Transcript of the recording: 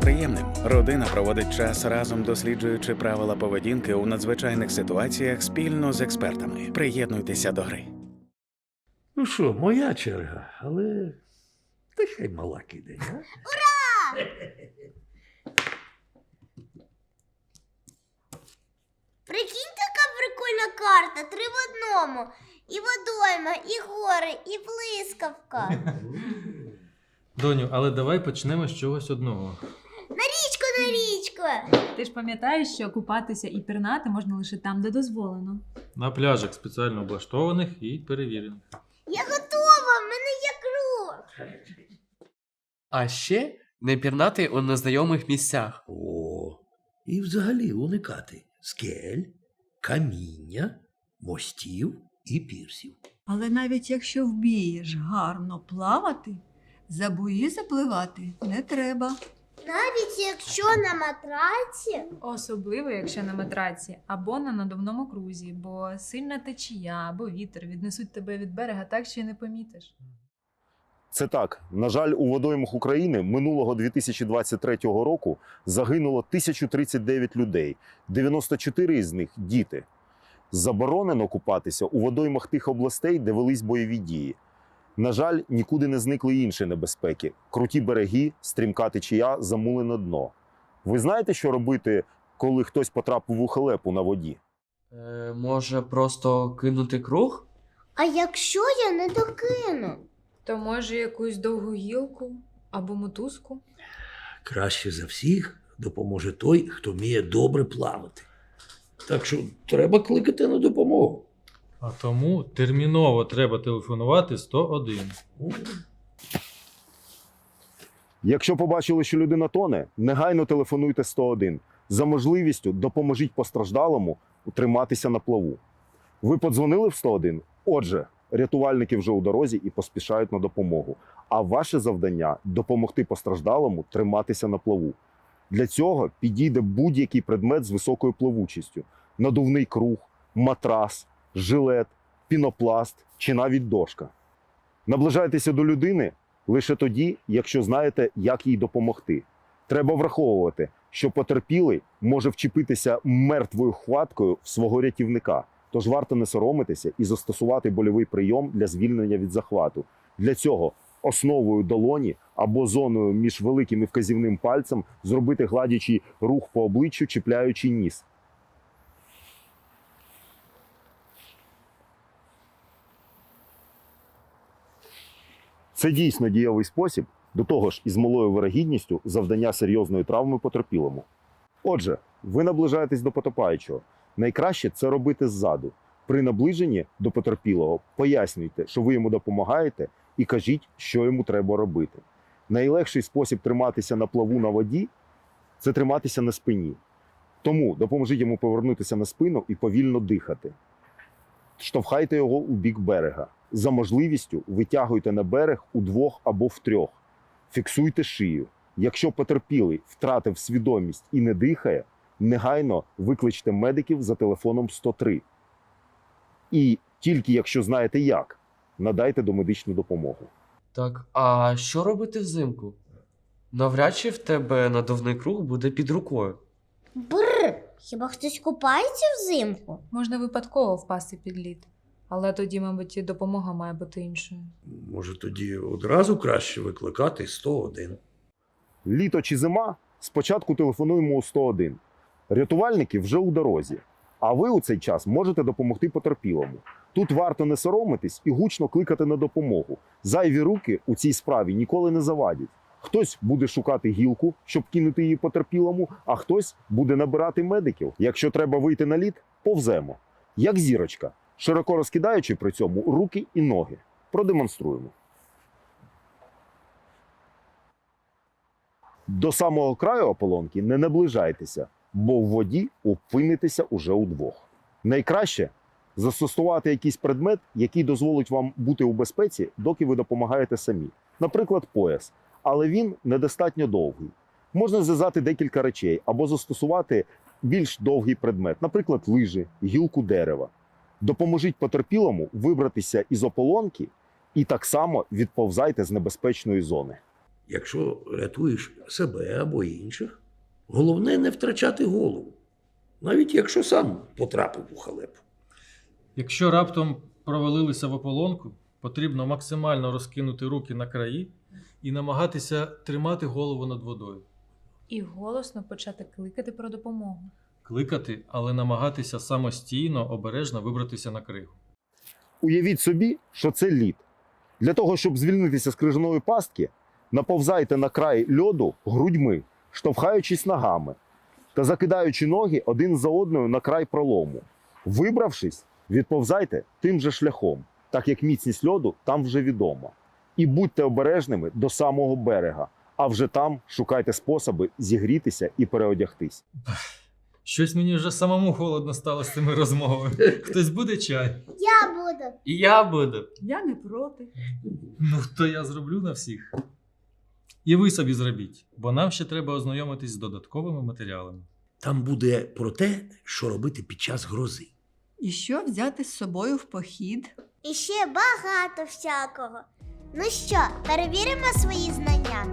приємним. Родина проводить час разом, досліджуючи правила поведінки у надзвичайних ситуаціях спільно з експертами. Приєднуйтеся до гри. Ну що, моя черга, але та хай мала киде. а? Прикинь, така прикольна карта, три в одному. І водойма, і гори, і блискавка. Доню, але давай почнемо з чогось одного. На річку, на річку. Ти ж пам'ятаєш, що купатися і пірнати можна лише там, де дозволено. На пляжах спеціально облаштованих і перевірених. Я готова, в мене є круг. А ще не пірнати у незнайомих місцях. О, і взагалі уникати скель, каміння, мостів і пірсів. Але навіть якщо вмієш гарно плавати, за бої запливати не треба. Навіть якщо на матраці. Особливо, якщо на матраці або на надувному крузі, бо сильна течія або вітер віднесуть тебе від берега так, що й не помітиш. Це так. На жаль, у водоймах України минулого 2023 року загинуло 1039 людей, 94 із них діти. Заборонено купатися у водоймах тих областей, де велись бойові дії. На жаль, нікуди не зникли інші небезпеки: круті береги, стрімка течія, замулене дно. Ви знаєте, що робити, коли хтось потрапив у халепу на воді? Е, може, просто кинути круг? А якщо я не докину? То може якусь довгу гілку або мотузку? Краще за всіх допоможе той, хто вміє добре плавати. Так що треба кликати на допомогу. А тому терміново треба телефонувати 101. Якщо побачили, що людина тоне, негайно телефонуйте 101. За можливістю допоможіть постраждалому утриматися на плаву. Ви подзвонили в 101? Отже, рятувальники вже у дорозі і поспішають на допомогу. А ваше завдання допомогти постраждалому триматися на плаву. Для цього підійде будь-який предмет з високою плавучістю: надувний круг, матрас, жилет, пінопласт чи навіть дошка. Наближайтеся до людини лише тоді, якщо знаєте, як їй допомогти. Треба враховувати, що потерпілий може вчепитися мертвою хваткою в свого рятівника. Тож варто не соромитися і застосувати больовий прийом для звільнення від захвату. Для цього основою долоні або зоною між великим і вказівним пальцем зробити гладячий рух по обличчю, чіпляючи ніс. Це дійсно дієвий спосіб, до того ж, із малою вирогідністю завдання серйозної травми потерпілому. Отже, ви наближаєтесь до потопаючого. Найкраще це робити ззаду. При наближенні до потерпілого пояснюйте, що ви йому допомагаєте, і кажіть, що йому треба робити. Найлегший спосіб триматися на плаву на воді це триматися на спині. Тому допоможіть йому повернутися на спину і повільно дихати. Штовхайте його у бік берега. За можливістю витягуйте на берег удвох або втрьох. Фіксуйте шию. Якщо потерпілий втратив свідомість і не дихає, негайно викличте медиків за телефоном 103. І тільки якщо знаєте як, надайте домедичну допомогу. Так, а що робити взимку? Навряд чи в тебе надувний круг буде під рукою. Бррр. Хіба хтось купається взимку? Можна випадково впасти під лід. Але тоді, мабуть, і допомога має бути іншою. Може, тоді одразу краще викликати 101. Літо чи зима, спочатку телефонуємо у 101. Рятувальники вже у дорозі. А ви у цей час можете допомогти потерпілому. Тут варто не соромитись і гучно кликати на допомогу. Зайві руки у цій справі ніколи не завадять. Хтось буде шукати гілку, щоб кинути її потерпілому, а хтось буде набирати медиків. Якщо треба вийти на лід, повземо. Як зірочка, широко розкидаючи при цьому руки і ноги. Продемонструємо. До самого краю ополонки не наближайтеся, бо в воді опинитеся уже удвох. Найкраще застосувати якийсь предмет, який дозволить вам бути у безпеці, доки ви допомагаєте самі. Наприклад, пояс, але він недостатньо довгий. Можна зв'язати декілька речей або застосувати більш довгий предмет, наприклад, лижі, гілку дерева. Допоможіть потерпілому вибратися із ополонки і так само відповзайте з небезпечної зони. Якщо рятуєш себе або інших, головне не втрачати голову, навіть якщо сам потрапив у халепу. Якщо раптом провалилися в ополонку, потрібно максимально розкинути руки на краї і намагатися тримати голову над водою. І голосно почати кликати про допомогу. Кликати, але намагатися самостійно, обережно вибратися на кригу. Уявіть собі, що це лід. Для того, щоб звільнитися з крижаної пастки, наповзайте на край льоду грудьми, штовхаючись ногами та закидаючи ноги один за одною на край пролому. Вибравшись, відповзайте тим же шляхом, так як міцність льоду там вже відома. І будьте обережними до самого берега, а вже там шукайте способи зігрітися і переодягтись. Щось мені вже самому холодно стало з цими розмовами. Хтось буде чай? Я буду. І я буду. Я не проти. Ну, то я зроблю на всіх. І ви собі зробіть, бо нам ще треба ознайомитись з додатковими матеріалами. Там буде про те, що робити під час грози. І що взяти з собою в похід? І ще багато всякого. Ну що, перевіримо свої знання?